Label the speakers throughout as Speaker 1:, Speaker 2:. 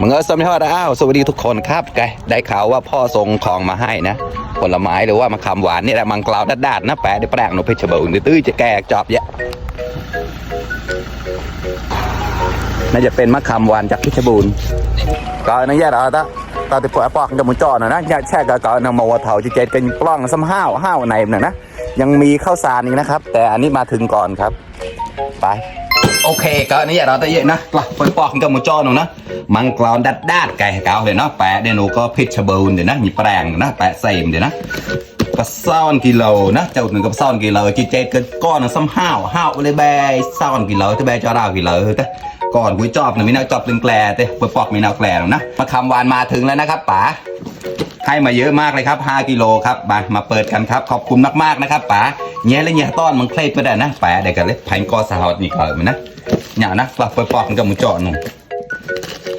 Speaker 1: มึงเออสวัสดีครับอ้าวสวัสดีทุกคนครับไกได้ข่าวว่าพ่อส่งของมาให้นะผลไม้หรือว่ามะขามหวานนี่แหละมังกราวด้านๆนะแปะได้แปลงหนูเพชรบูรณ์ตื้อจะแกกจอบเยอะน่าจะเป็นมะขามหวานจากเพชรบูรณ์ก็นั่นแย่เราตาตาติดปวดปอกจะมุนจอหน่อยนะแช่กับก่อนนำมาวัวเถาจะเจ็ดกันปล้องซ้ำห้าวห้าวในหน่อยนะยังมีข้าวสารอีกนะครับ แต่อันนี้มาถึงก่อนครับ ไป โอเคก็นี่เราตะเยอะนะกลับไปปอกกับมูจอหนูนะมังกรดัดดาดไก่เก่าเลยเนาะแปะเดี๋ยวหนูก็พิชบูรณ์เดี๋ยวนะมีแปลงนะแปะใส่เดี๋ยวนะปลาซ่อนกิโลนะเจ้าหนึ่งกับซ่อนกิโลจีเจเกินก้อนซ้ำห้าวห้าวเลยแบซ่อนกิโลจะแบจอราวกิโลแต่ก่อนกุยจอบหนึ่งมีแนวจอบตึงแกลเต้ปปอกมีแนวแกลนะมาคำวานมาถึงแล้วนะครับป๋า ให้มาเยอะมากเลยครับ 5 กิโลครับมามาเปิดกันครับ ขอบคุณมากๆนะครับป๋าเงี้ยและเงี้ยต้อนมันเคล็ดไปได้นะป๋าเด็กกันเลยพันกอสาวนี่เกิดมันนะเนี่ยนะกลับไปปอกมันกับมือเจาะหนุ่ม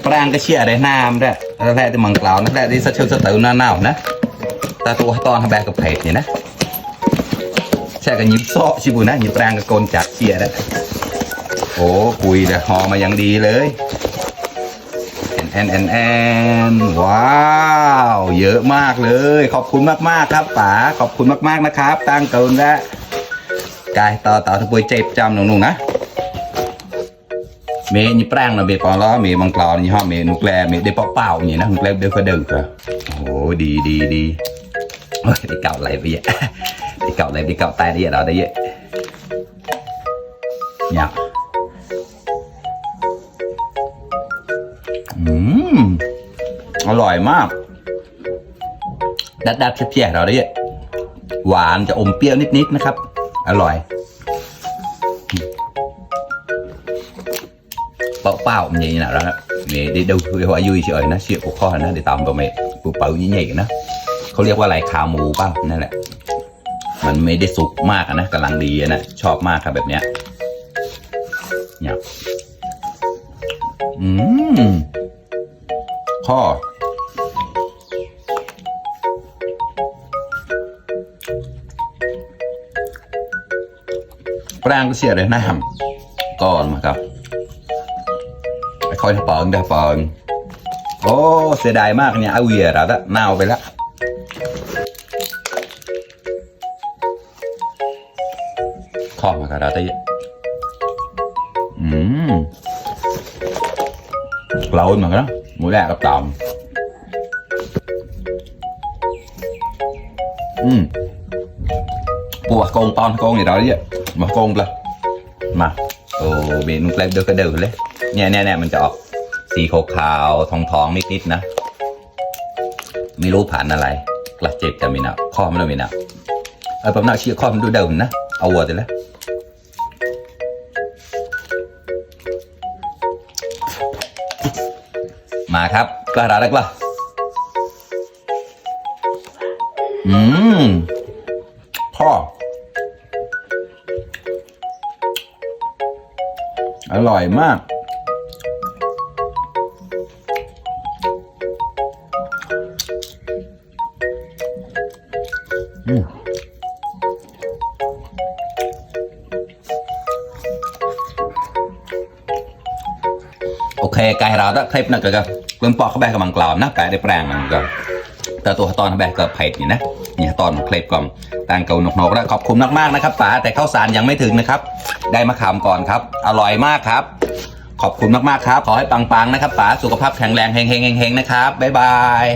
Speaker 1: ปรางก็เชี่ยได้น้ำได้แรกที่มังกราวนะแรกที่สะเชิดสะเตือหน้าหนาวนะต่ตัวต้อนทำแบบกับเผ็ดเนี่ยนะแช่กันยิบโซ่ชิบุนะยิบปรางกับโกนจัดเชี่ยได้โอ้คุยแต่หอมาอย่างดีเลย อนแอนแอนว้าว เยอะมากเลย ขอบคุณมากๆครับป๋าขอบคุณมากๆนะครับ ตั้งเกินและกายต่อต่อทะปุยเจ็บจำหนุ่งๆนะเมย์นี่แปลงนะเมย์ปอล้อเมย์มังกรนี่ห้อเมย์นุกแลเมย์ได้เปาเปล่าอย่างนี้นะนุกแลเดือดก็เดินก็โอ้ดีดีดีเฮ้ยได้เก่าอะไรไปเยอะได้เก่าอะไรได้เก่าตายได้เยอะเราได้เยอะเนี่ย อืมอร่อยมาก ดัดดัดเพี้ยๆเราได้เยหวานจะอมเปรี้ยวนิดๆนะครับ อร่อย bao bao như thế nào đó mẹ đi đâu cái hoa vui trời nó xịu của kho nó để tầm vào mẹ phụ bự như vậy nó เขาเรียกว่าอะไรขาหมูเปล่านั่นแหละ มันไม่ได้สุกมากนะกำลังดีนะชอบมากครับแบบเนี้ยเนี่ยอืม ข้อปรางก็เสียเลยนะฮะก่อนมาครับไปคอยเปิงเดี๋ยวเปิงโอ้ เสียดายมากเนี่ยเอาเวียราละเน่าไปแล้วข้อมาครับเราได้อืมเราเหมือนกันนะ หมูแดกกับตำอืมปูกงตอนกงนี่างเราเนี่ยมากงเลยมาโอ้เมนูแรกเดินก็เดินเลยเนี่ยเนี่ยเนี่ยมันจะออกสีขาวๆทองทองๆนิดๆนะ ไม่รู้ผ่านอะไรกระเจ็บแต่ไม่นับข้อมันไม่นับเออผมน่าเชื่อข้อมันดูเดิมนะเอาวัวไปแล้ว มาครับกระดาษแล้วกละอืมพ่อ อร่อยมากอืม เคไก่เราถ้งคลิปนั้นก็เริ่มปอกเขาแบกกำมังกราวนะแปะได้แปลงมันก็แต่ตัวตอนแบบก็เผ็ดนี่นะเนี่ยตอนเคล็ดก่อนตั้งเกาหนกนกแล้วขอบคุณมากๆนะครับป๋าแต่ข้าวสารยังไม่ถึงนะครับ ได้มาขามก่อนครับ อร่อยมากครับ ขอบคุณมากๆครับ ขอให้ปังๆนะครับป๋าสุขภาพแข็งแรงเฮงๆๆนะครับบ๊ายบาย